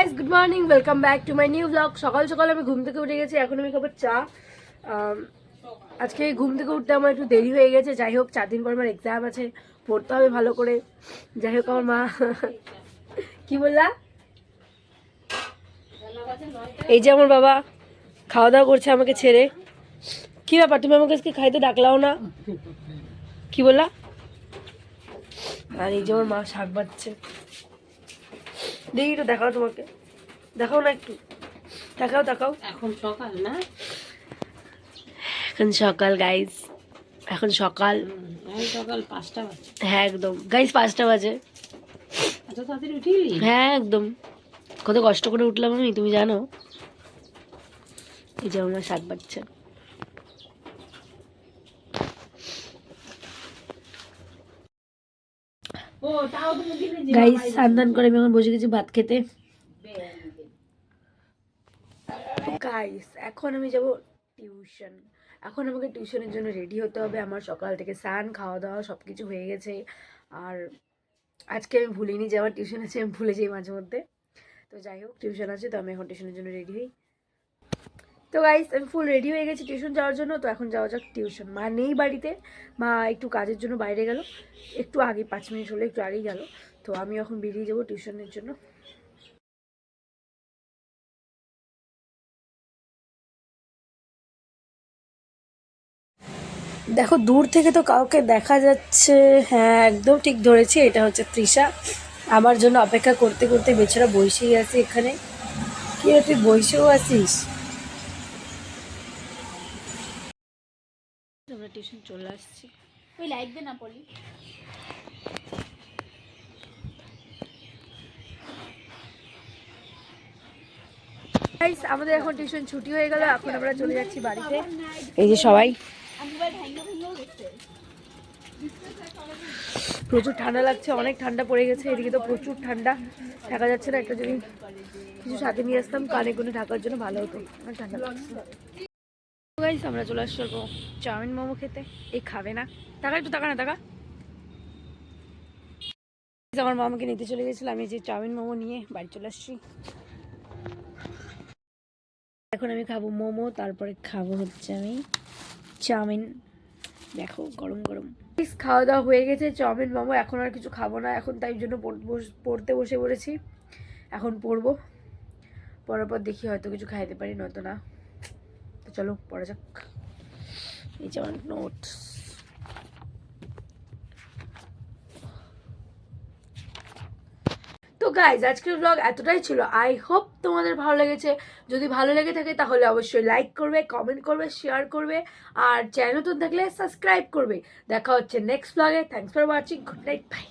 Guys good morning welcome back to my new blog সকাল সকাল আমি ঘুম থেকে উঠে গেছি, এখন আমি খাব চা। আজকে ঘুম থেকে উঠতে আমার একটু দেরি হয়ে গেছে, যাই হোক, চার দিন পর আমার এক্সাম আছে, পড়তে হবে ভালো করে। যাই হোক, আমার মা কি বললা? এই যে আমার বাবা খাওয়া দাওয়া করছে আমাকে ছেড়ে। কি ব্যাপার, তুমি আমাকে আজকে খাইতে ডাকলাও না? কি বললা? আর এই যে আমার মা শাক বাচ্ছে দেখি তো দেখাও তোমাকে। দেখাও না একটু। দেখাও দেখাও। এখন সকাল না? এখন সকাল গাইস এখন সকাল। সকাল পাঁচটা বাজে। হ্যাঁ একদম। গাইস পাঁচটা বাজে। হ্যাঁ একদম। কত কষ্ট করে উঠলাম আমি তুমি জানো? এই যে আমার শাক বাচ্চা ও তাও তুমি দিলে যে গাইস স্নান করে আমি এখন বসে গেছি ভাত খেতে। গাইস এখন আমি যাব টিউশন এখন আমাকে টিউশনের জন্য রেডি হতে হবে। আমার সকাল থেকে স্নান খাওয়া দাওয়া সব কিছু হয়ে গেছে। আর আজকে আমি ভুলিনি যে আমার টিউশন আছে আমি ভুলে যাই মাঝে মধ্যে। তো যাই হোক টিউশন আছে তো আমি এখন টিউশনের জন্য রেডি হই। তো গাইস আমি ফুল রেডি হয়ে গেছি টিউশন যাওয়ার জন্য। তো এখন যাওয়া যাক টিউশন মা নেই বাড়িতে। মা একটু কাজের জন্য বাইরে গেল। একটু আগে, পাঁচ মিনিট হলে, একটু আগেই গেল। তো আমি এখন বেরিয়ে যাব টিউশনের জন্য। দেখো, দূর থেকে তো কাউকে দেখা যাচ্ছে। হ্যাঁ একদম ঠিক ধরেছি। এটা হচ্ছে তৃষা। আমার জন্য অপেক্ষা করতে করতে বেচারা বসেই আছে এখানে। কি তুই বসেও আছিস? টিউশন চলে আসছি। ওই লাইট দে না পলি। গাইস আমাদের এখন টিউশন ছুটি হয়ে গেল এখন আমরা চলে যাচ্ছি বাড়িতে। এই যে সবাই। প্রচুর ঠান্ডা লাগছে অনেক ঠান্ডা পড়ে গেছে এদিকে তো প্রচুর ঠান্ডা। থাকা যাচ্ছে না একটা যদি কিছু সাথে নিয়ে আসতাম কানে কোনে ঢাকার জন্য ভালো হতো। অনেক ঠান্ডা লাগছে। গাইস আমরা চলে আসছি অল্প চাউমিন মোমো খেতে। এই খাবে না। টাকা একটু টাকা না টাকা আমার মামাকে নিতে চলে গেছিলাম আমি যে চাউমিন মোমো নিয়ে বাড়ি চলে আসছি। এখন আমি খাব মোমো, তারপরে খাব হচ্ছে আমি চাউমিন। দেখো, গরম গরম। খাওয়া দাওয়া হয়ে গেছে, চাউমিন, মোমো, এখন আর কিছু খাব না। এখন তাই জন্য পড়তে বসে পড়েছি। এখন পড়ব। পড়ার পর দেখি হয়তো কিছু খাইতে পারি, নয়তো না। চলো, পড়া যাক। এই যে আমার নোটস তো গাইজ আজকের ব্লগ এতটাই ছিল। আই হোপ তোমাদের ভালো লেগেছে। যদি ভালো লেগে থাকে, তাহলে অবশ্যই লাইক করবে কমেন্ট করবে শেয়ার করবে, আর চ্যানেল নতুন থাকলে সাবস্ক্রাইব করবে। দেখা হচ্ছে নেক্সট ব্লগে thanks for watching good night bye